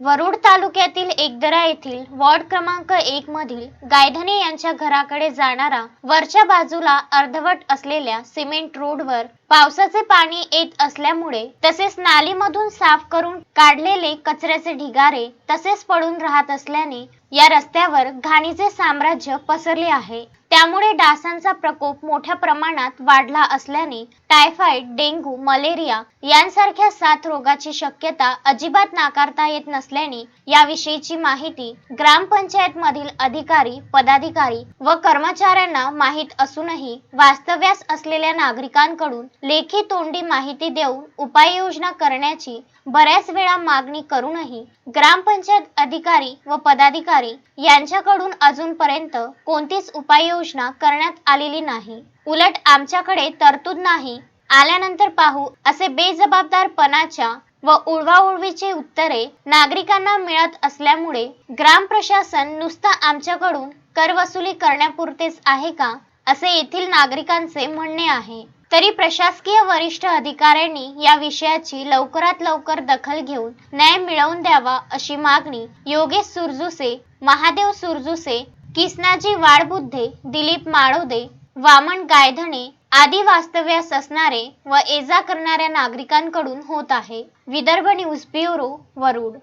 वरुड तालुक्यातील एकदरा येथील वॉर्ड क्रमांक एक मधील गायधने यांच्या घराकडे जाणारा वरच्या बाजूला अर्धवट असलेल्या सिमेंट रोडवर पावसाचे पाणी येत असल्यामुळे तसेच नालीमधून साफ करून काढलेले कचऱ्याचे ढिगारे तसेच पडून राहत असल्याने या रस्त्यावर घाणीचे साम्राज्य पसरले आहे. त्यामुळे डासांचा प्रकोप मोठ्या प्रमाणात वाढला असल्याने टायफॉइड डेंग्यू मलेरिया यांसारख्या साथ रोगाची शक्यता अजिबात नाकारता येत नसल्याने याविषयीची माहिती ग्रामपंचायत मधील अधिकारी पदाधिकारी व कर्मचाऱ्यांना माहीत असूनही वास्तव्यास असलेल्या नागरिकांकडून लेखी तोंडी माहिती देऊन उपाययोजना करण्याची बऱ्याच वेळा मागणी करूनही ग्रामपंचायत अधिकारी व पदाधिकारी यांच्याकडून अजूनपर्यंत कोणतीच उपाययोजना करण्यात आलेली नाही. उलट आमच्याकडे तरतूद नाही. आल्यानंतर पाहू असे बेजबाबदारपणाच्या व उडवाउडवीची उत्तरे नागरिकांना मिळत असल्यामुळे ग्राम प्रशासन नुसतं आमच्याकडून कर वसुली करण्यापुरतेच आहे का असे येथील नागरिकांचे म्हणणे आहे. तरी प्रशासकीय वरिष्ठ अधिकाऱ्यांनी या विषयाची लवकरात लवकर दखल घेऊन न्याय मिळवून द्यावा अशी मागणी योगेश सुरजुसे महादेव सुरजुसे किसनाजी वाळबुद्धे दिलीप माळोदे वामन गायधणे आदी वास्तव्यास असणारे व ये जा करणाऱ्या नागरिकांकडून होत आहे. Vidarbha news bureau Warud.